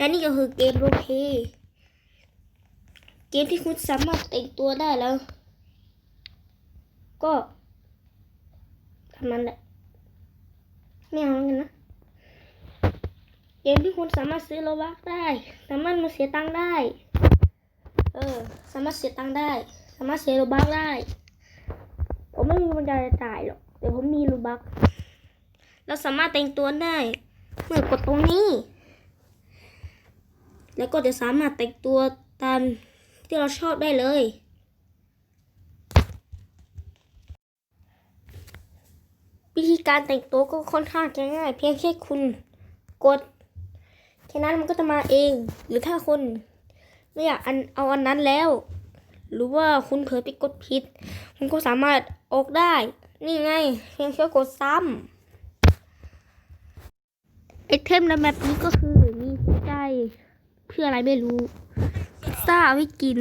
และนี่ก็คือเกมโรเพย์เกมที่คุณสามารถแต่งตัวได้แล้ว ก็ทำนั้นแหละไม่เอาแล้วกันนะ เกมที่คุณสามารถซื้อโลบักได้ สามารถมาเสียตังค์ได้ เออ สามารถเสียตังค์ได้ สามารถเสียโลบักได้ ผมไม่มีปัญญาจะจ่ายหรอก แต่ผมมีโลบักเราสามารถแต่งตัวได้ เมื่อกดตรงนี้ แล้วก็จะสามารถแต่งตัวตามที่เราชอบได้เลย วิธีการแต่งตัวก็ค่อนข้างจะง่ายเพียงแค่คุณกดแค่นั้นมันก็จะมาเอง หรือถ้าคุณไม่อยากอันเอาอันนั้นแล้ว หรือว่าคุณเผลอไปกดผิด คุณก็สามารถออกได้ นี่ไง เพียงแค่กดซ้ำไอเทมในแบบนี้ก็คือ เพื่ออะไรไม่รู้พิซซ่าเอาไว้กิน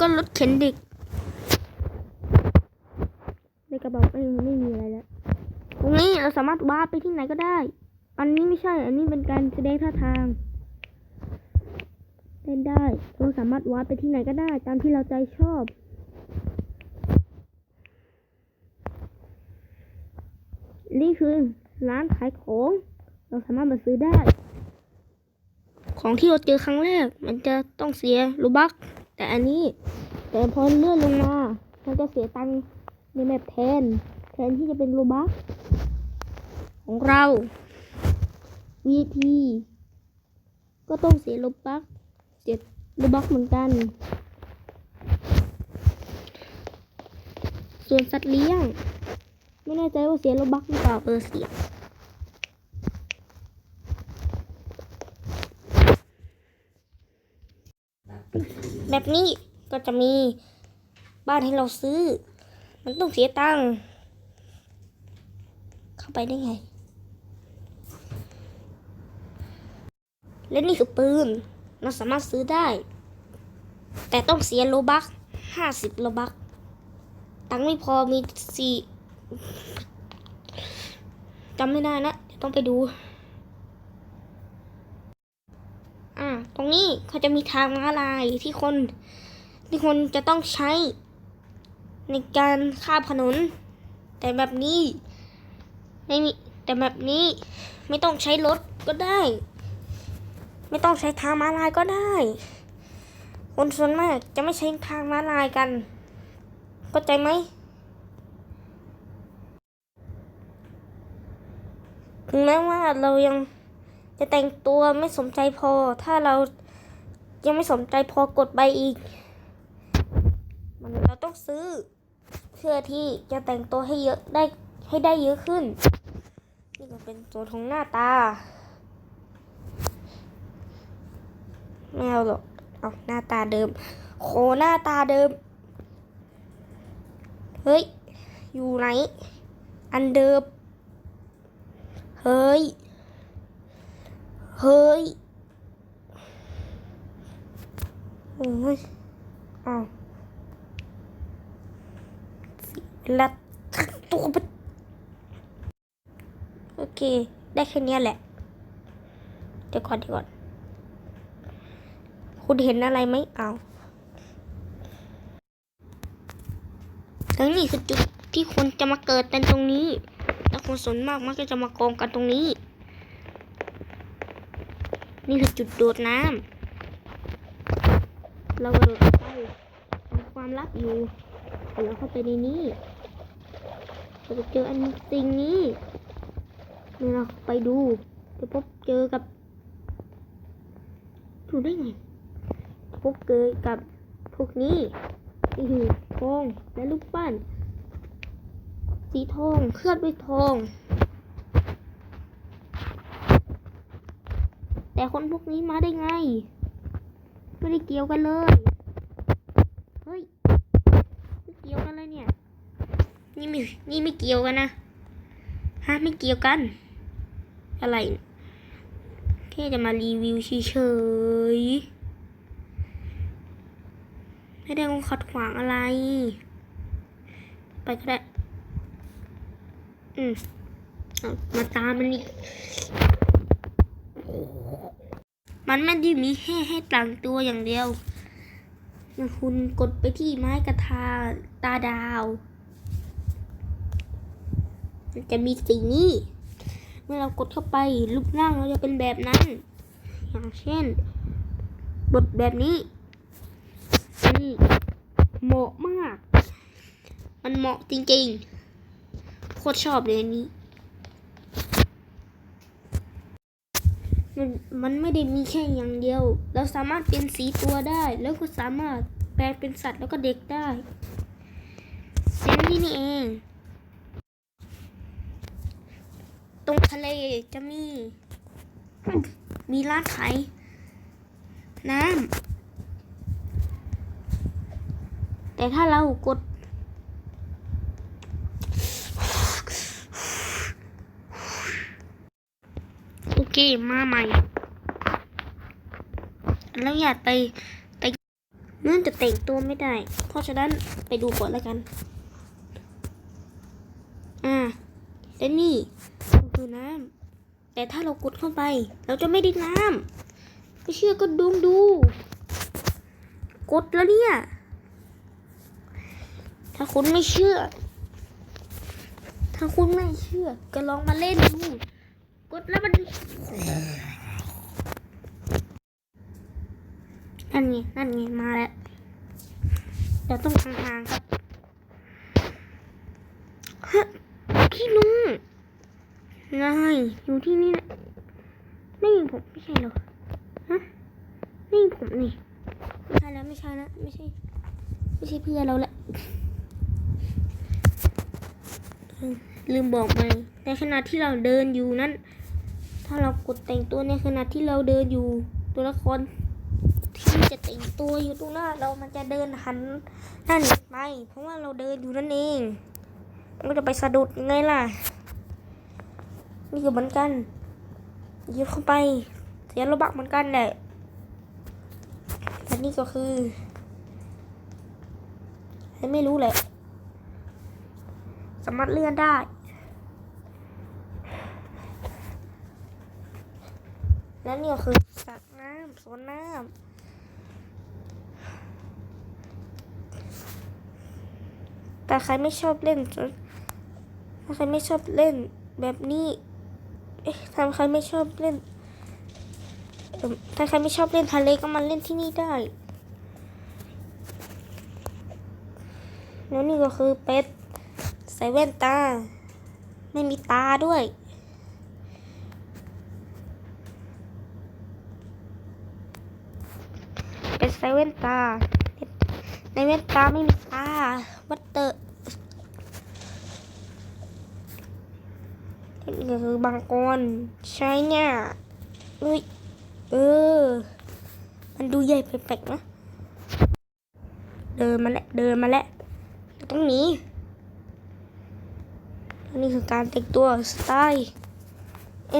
ก็รถเข็นเด็กในกระเป๋าไม่ไม่มีอะไรแล้วตรงนี้เราสามารถวาดไปที่ไหนก็ได้ อันนี้ไม่ใช่ อันนี้เป็นการแสดงท่าทางเล่นได้ เราสามารถวาดไปที่ไหนก็ได้ ตามที่เราใจชอบนี่คือร้านขายของ เราสามารถมาซื้อได้ ของที่เราเจอครั้งแรก มันจะต้องเสียรูบักแต่อันนี้ แต่พอเลื่อนลงมา มันจะเสียตังค์ในแมปแทน แทนที่จะเป็นรูบักของเรา VP ก็ต้องเสียรูบักเสียรูบักเหมือนกัน ส่วนสัตว์เลี้ยง ไม่แน่ใจว่าเสียรูบักหรือเปล่าเออเสีย แบบนี้ก็จะมีบ้านให้เราซื้อ มันต้องเสียตังค์เข้าไปได้ไง และนี่คือปืนเราสามารถซื้อได้ แต่ต้องเสียโลบักห้าสิบโลบักตังค์ไม่พอมีสี่จำไม่ได้นะ ต้องไปดู อ่า ตรงนี้เขาจะมีทางม้าลายที่คน ที่คนจะต้องใช้ ในการข้ามถนน แต่แบบนี้ไม่มีแต่แบบนี้ไม่ต้องใช้รถก็ได้ ไม่ต้องใช้ทางม้าลายก็ได้ คนส่วนมากจะไม่ใช้ทางม้าลายกันเข้าใจไหมถึงแม้ว่าเรายัง จะแต่งตัวไม่สมใจพอ ถ้าเรายังไม่สมใจพอกดไปอีก มันเราต้องซื้อ เพื่อที่จะแต่งตัวให้เยอะได้ให้ได้เยอะขึ้น นี่ก็เป็นส่วนของหน้าตาไม่เอาหรอกเอาหน้าตาเดิม โคหน้าตาเดิม เฮ้ย อยู่ไหน อันเดิม เฮ้ย เฮ้ยโอ้ยอ้าวละตัวมันโอเค ได้แค่เนี้ยแหละ เดี๋ยวก่อนเดี๋ยวก่อน คุณเห็นอะไรไหมเอาวแล้วนี่คือจุดที่คนจะมาเกิดกันตรงนี้ แล้วคนส่วนมากมักจะมากองกันตรงนี้ นี่คือจุดโดดน้ำเรากระโดดไปมีความลับอยู่เดี๋ยวเราเข้าไปในนี้เราจะเจออันสิ่งนี้เมื่อเราไปดูจะพบเจอกับดูได้ไงพบเจอกับพวกนี้นี่คือทองและลูกปั้นสีทองเคลือบด้วยทอง แต่คนพวกนี้มาได้ไง ไม่ได้เกี่ยวกันเลย เฮ้ยไม่เกี่ยวกันเลยเนี่ย นี่ไม่นี่ไม่เกี่ยวกันนะ ฮะไม่เกี่ยวกัน อะไร แค่จะมารีวิวเฉยๆ ไม่ได้งขัดขวางอะไร ไปก็ได้ อืม มาตามมันนี่ มันไม่ได้มีแค่ให้ต่างตัวอย่างเดียวอย่างคุณกดไปที่ไม้กระทาตาดาว มันจะมีสีนี้ เมื่อเรากดเข้าไปรูปร่างเราจะเป็นแบบนั้น อย่างเช่น บทแบบนี้นี่เหมาะมาก มันเหมาะจริงๆ โคตรชอบเลยอัน มันมันไม่ได้มีแค่อย่างเดียว เราสามารถเปลี่ยนสีตัวได้ แล้วก็สามารถแปลงเป็นสัตว์แล้วก็เด็กได้เซนที่นี่เอง ตรงทะเลจะมี มีร้านขายน้ำแต่ถ้าเรากด เคมาใหม่ แล้วอย่าไปไปเนื่องจะแต่งตัวไม่ได้ เพราะฉะนั้นไปดูก่อนแล้วกัน อ่าและนี่คือน้ำแต่ถ้าเรากดเข้าไป เราจะไม่ได้น้ำไม่เชื่อก็ดูดู กดแล้วเนี่ย ถ้าคุณไม่เชื่อ ถ้าคุณไม่เชื่อ ก็ลองมาเล่นดู กดแล้วมัน นั่นไงนั่นไงมาแล้วเดี๋ยวต้องห่างๆครับฮะพี่ลุงนายอยู่ที่นี่นะไม่มีผมไม่ใช่เหรอฮะไม่มีผมนี่ไม่ใช่แล้วไม่ใช่แล้วไม่ใช่ไม่ใช่เพื่อนเราละเออลืมบอกไปในขณะที่เราเดินอยู่นั้น ถ้าเรากดแต่งตัวในขณะที่เราเดินอยู่ ตัวละครที่จะแต่งตัวอยู่ตรงหน้าเรามันจะเดินหันนั่นไป เพราะว่าเราเดินอยู่นั่นเองมันก็จะไปสะดุดยังไงล่ะ นี่คือเหมือนกันยิบเข้าไปเสียระบักเหมือนกันแหละและนี่ก็คือไม่รู้แหละ สามารถเลื่อนได้ และนี่ก็คือสระน้ำสวนน้ำแต่ใครไม่ชอบเล่นถ้าใครไม่ชอบเล่นแบบนี้เอ๊ะถ้าใครไม่ชอบเล่นถ้าใครไม่ชอบเล่นทะเลก็มาเล่นที่นี่ได้ แล้วนี่ก็คือเป็ดใส่แว่นตา ไม่มีตาด้วย เป็น ใส่แว่นตา ในแว่นตาไม่มีตาวัดเตอร์นี่คือบางกรใช่เนี่ยอุ้ยเออ มันดูใหญ่แปลกๆนะ เดินมาแล้วเดินมาแล้วตรงหนีนนี้คือการแต่งตัวสไตล์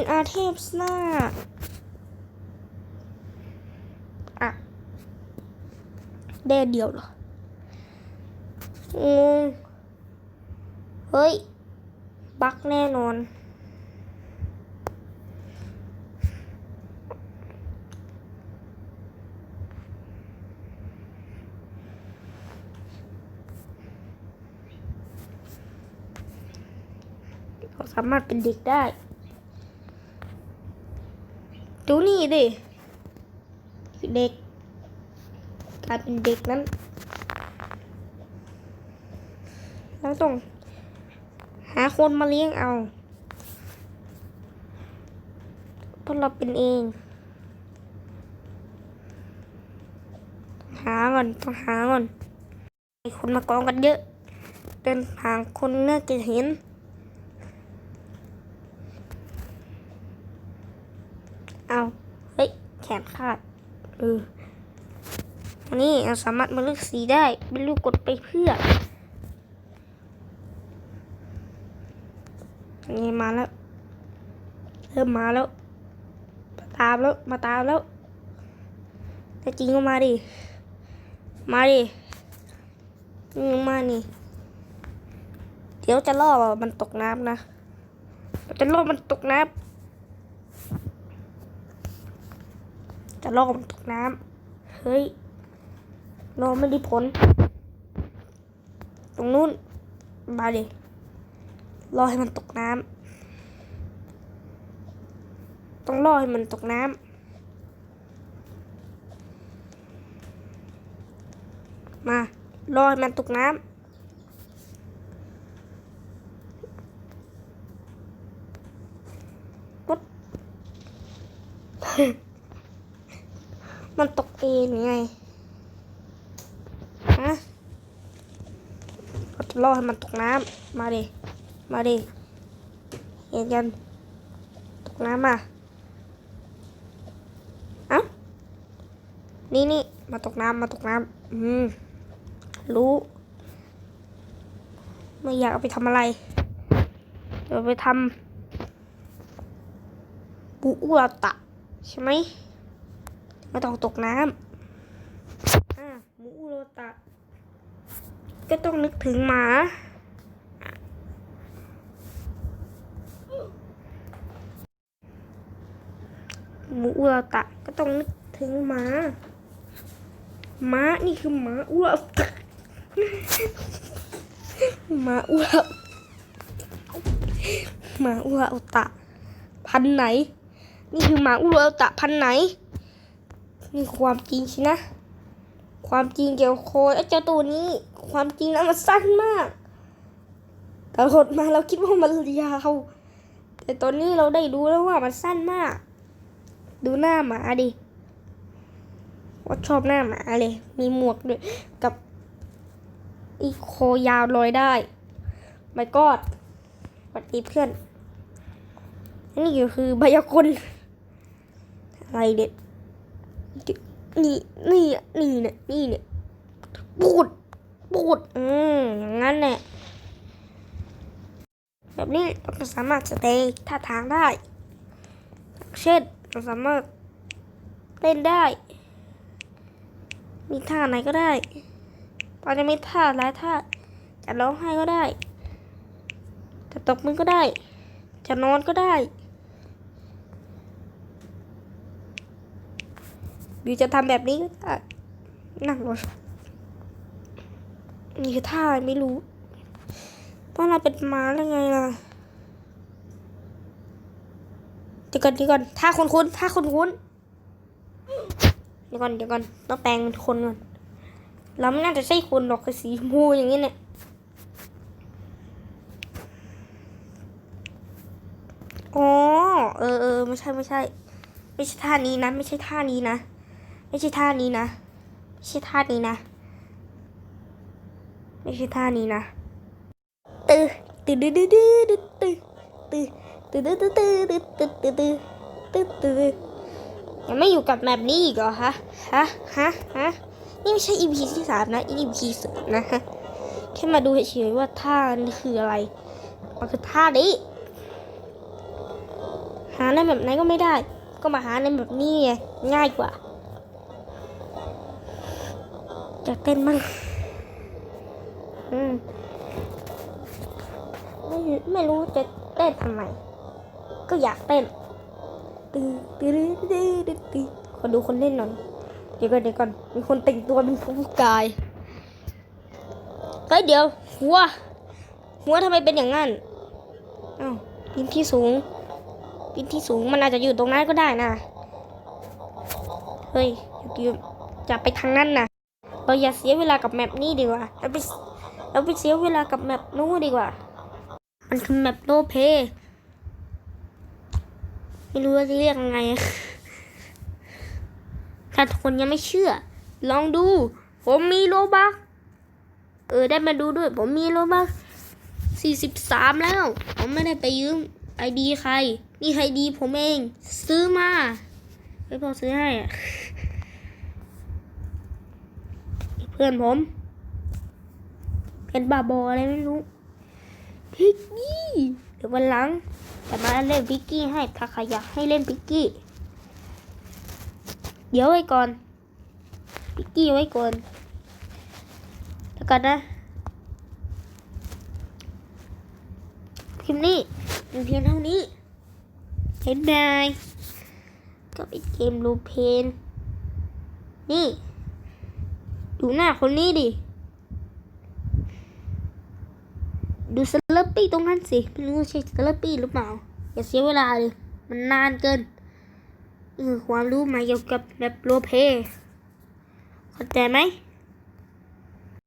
NR เทพหน้าอะ แดดเดียวเหรองงเฮ้ย บักแน่นอนเขาสามารถเป็นเด็กได้ ดูนี่ดิ เด็ก กลายเป็นเด็กนั้น แล้วต้อง หาคนมาเลี้ยงเอาเพราะเราเป็นเอง หาก่อนต้องหาก่อนคนมากองกันเยอะ เดินห่างคนเน่าจะเห็นเอา เฮ้ย แขนขาดเออ อันนี้เราสามารถมาเลือกสีได้ไม่รู้กดไปเพื่ออันนี้มาแล้ว เริ่มมาแล้ว มาตามแล้ว มาตามแล้ว แต่จริงก็มาดิ มาดิอืมมานี่ เดี๋ยวจะล่อมันตกน้ำนะ จะล่อมันตกน้ำจะล่อมันตกน้ำเฮ้ย รอไม่ได้ผล ตรงนู้น มาดิรอให้มันตกน้ำต้องรอให้มันตกน้ำมารอให้มันตกน้ำปุ๊บมันตกเองไง ฮะเราจะรอให้มันตกน้ำมาดิมาดิเห็นกันตกน้ำมาเอ้านี่นี่มาตกน้ำมาตกน้ำอืมรู้ไม่อยากเอาไปทำอะไรเดี๋ยวไปทำบุอุระตะใช่ไหมไม่ต้องตกน้ำ อ่าหมูอุรตะ ก็ต้องนึกถึงหมาหมูอุระตะก็ต้องนึกถึงหมาม้านี่คือหมาอุระตะหมาอุระหมาอุระตะ พันไหน นี่คือหมาอุระตะพันไหน นี่ความจริงสินะ ความจริงเกี่ยวกับโคไอ้เจ้าตัวนี้ ความจริงแล้วมันสั้นมากแต่หดมาเราคิดว่ามันยาว แต่ตอนนี้เราได้รู้แล้วว่ามันสั้นมาก ดูหน้าหมาดิว่าชอบหน้าหมาเลย มีหมวกด้วย กับอีโคยาวลอยได้ไม่กอดสวัสดีเพื่อน นี่ก็คือพยากรณ์อะไรเด็ด นี่นี่นี่เนี่ยนี่เนี่ยปูดปูดอืมอย่างนั้นแหละแบบนี้เราก็สามารถแสดงท่าทางได้ เช่นเราสามารถเต้นได้ มีท่าไหนก็ได้ตอนจะมีท่าหลายท่า จะร้องไห้ก็ได้ จะตบมือก็ได้ จะนอนก็ได้ บิวจะทำแบบนี้นั่งรถนี่คือท่าไม่รู้ว่าะเราเป็นม้าแล้วไงล่ะเดี๋ยวก่อนเดี๋ยวก่อนท่าคุ้นคุ้นท่าคุ้นคุ้นเดี๋ยวก่อนเดี๋ยวก่อนต้องแปลงเป็นคนก่อนเราไม่น่าจะใช่คนหรอกคือสีชมพูอย่างนี้เนี่ยอ๋อเออเออไม่ใช่ไม่ใช่ ไม่ใช่ท่านี้นะ ไม่ใช่ท่านี้นะ ไม่ใช่ท่านี้นะ ไม่ใช่ท่านี้นะ ไม่ใช่ท่านี้นะตื้อตื้อดื้อดื้อดื้อดื้อตื้อตื้อตื้อตื้อตื้อตื้อตื้อตื้อตื้อตื้อตื้อยังไม่อยู่กับแบบนี้อีกเหรอฮะฮะฮะฮะนี่ไม่ใช่ EP ที่สามนะ EP ศูนย์นะฮะแค่มาดูเฉยๆว่าท่านี่คืออะไรมันคือท่านี้หาในแบบไหนก็ไม่ได้ ก็มาหาในแบบนี้ไงง่ายกว่า อยากเต้นมั่งอืมไม่ไม่รู้จะเต้นทำไม ก็อยากเต้นตื้อตื้อตื้อตื้อขอดูคนเล่นหน่อย เดี๋ยวก่อนเดี๋ยวก่อนมีคนแต่งตัวเป็นผู้กายเฮ้ยเดี๋ยว หัว หัวทำไมเป็นอย่างนั้นอ้าวดินที่สูงดินที่สูงมันอาจจะอยู่ตรงนั้นก็ได้นะ เฮ้ยอย่าอย่าไปทางนั้นนะ เราอย่าเสียเวลากับแมปนี้ดีกว่า เราไปเราไปเสียเวลากับแมปนู้นดีกว่า มันคือแมปโลเพ ไม่รู้ว่าจะเรียกยังไง ถ้าทุกคนยังไม่เชื่อ ลองดู ผมมีโลบักเออ ได้มาดูด้วย ผมมีโลบักสี่สิบสามแล้ว ผมไม่ได้ไปยืมไอดีใคร นี่ไอดีผมเอง ซื้อมา ไม่พอซื้อให้อะ เพื่อนผมเป็นบาบออะไรไม่รู้พิกกี้เดี๋ยววันหลังจะมาเล่นพิกกี้ให้ถ้าใครอยากให้เล่นพิกกี้ เดี๋ยวไว้ก่อนพิกกี้ไว้ก่อนแล้วกันนะคลิปนี้เป็นเพียงเท่านี้เห็นไดก็เป็นเกมรูเพนนี่ ดูหน้าคนนี้ดิ ดูสเลปปี้ตรงนั้นสิไม่รู้ใช่สเลปปี้หรือเปล่า อย่าเสียเวลาเลย มันนานเกินเออความรู้ใหม่เกี่ยวกับแบบโรลเพเข้าใจไหม